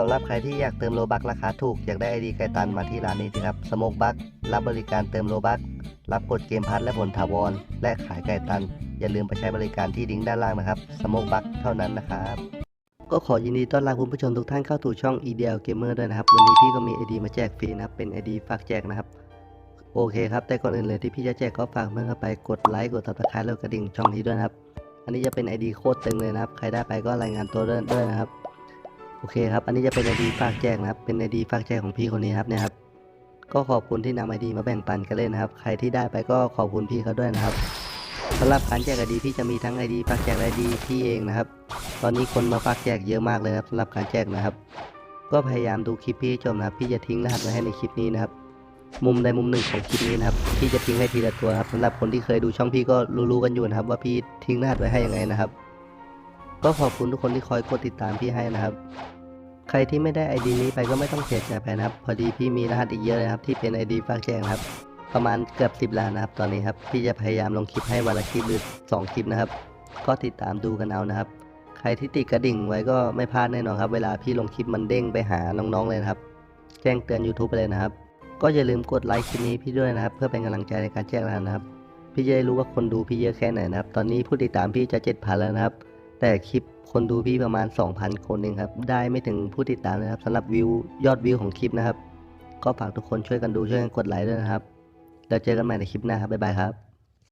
สำหรับใครที่อยากเติมโลบักราคาถูก อยากได้ไอดีไกตันมาที่ร้านนี้สิครับสโมกบักรับบริการเติมโลบักรับกดเกมพัทและผลถาวร และขายไก่ตัน อย่าลืมไปใช้บริการที่ลิงก์ด้านล่างนะครับสโมกบักเท่านั้นนะครับก็ขอยินดีต้อนรับคุณผู้ชมทุกท่านเข้าสู่ช่อง EDL Gamer ด้วยนะครับ วันนี้พี่ก็มี ID มาแจกฟรีนะครับ เป็น ID ฝากแจกนะครับ โอเคครับ แต่ก่อนอื่นเลยที่พี่จะแจกก็ฝากเพื่อนเข้าไปกดไลค์กด subscribe แล้วกระดิ่งช่องนี้ด้วยนะครับ อันนี้จะเป็น ID โคตรตึงเลยนะครับ ใครได้ไปก็รายงานตัวด้วยนะครับ โอเคครับ อันนี้จะเป็น ID ฝากแจกนะครับ เป็น ID ฝากแจกของพี่คนนี้ครับเนี่ยครับ ก็ขอบคุณที่นำ ID มาแบ่งปันกันเลยนะครับ ใครที่ได้ไปก็ขอบคุณพี่เขาด้วยนะครับสำหรับการแจก ID พี่จะมีทั้ง ID ฝากแจกและ ID พี่เองนะครับ ตอนนี้คนมาฝากแจกเยอะมากเลยครับสำหรับการแจกนะครับ ก็พยายามดูคลิปพี่จบนะครับ พี่จะทิ้งรหัสไว้ให้ในคลิปนี้นะครับ มุมใดมุมหนึ่งของคลิปนี้นะครับ พี่จะทิ้งให้ทีละตัวครับสำหรับคนที่เคยดูช่องพี่ก็รู้ๆกันอยู่นะครับ ว่าพี่ทิ้งรหัสไว้ให้ยังไงนะครับ ก็ขอบคุณทุกคนที่คอยกดติดตามพี่ให้นะครับ ใครที่ไม่ได้ ID นี้ไปก็ไม่ต้องเสียใจไปนะครับ พอดีพี่มีรหัสอีกเยอะเลยครับที่เป็น ID ฝากแจกนะครับ ประมาณเกือบ 10ล้านนะครับ ตอนนี้ครับพี่จะพยายามลงคลิปให้วันละคลิปหรือ2คลิปนะครับ ก็ติดตามดูกันเอานะครับ ใครที่ติดกระดิ่งไว้ก็ไม่พลาดแน่นอนครับ เวลาพี่ลงคลิปมันเด้งไปหาน้องๆเลยนะครับ แจ้งเตือน YouTube ไปเลยนะครับ ก็อย่าลืมกดไลค์คลิปนี้พี่ด้วยนะครับ เพื่อเป็นกำลังใจในการแจ้งรหัสนะครับ พี่จะได้รู้ว่าคนดูพี่เยอะแค่ไหนนะครับ ตอนนี้ผู้ติดตามพี่จะ7,000แล้วนะครับ แต่คลิปคนดูพี่ประมาณ 2,000 คนเองครับ ได้ไม่ถึงผู้ติดตามนะครับสำหรับวิวยอดวิวของคลิปนะครับ ก็ฝากทุกคนช่วยกันดูช่วยกันกดไลค์ด้วยนะครับ แล้วเจอกันใหม่ในคลิปหน้าครับ บ๊ายบายครับ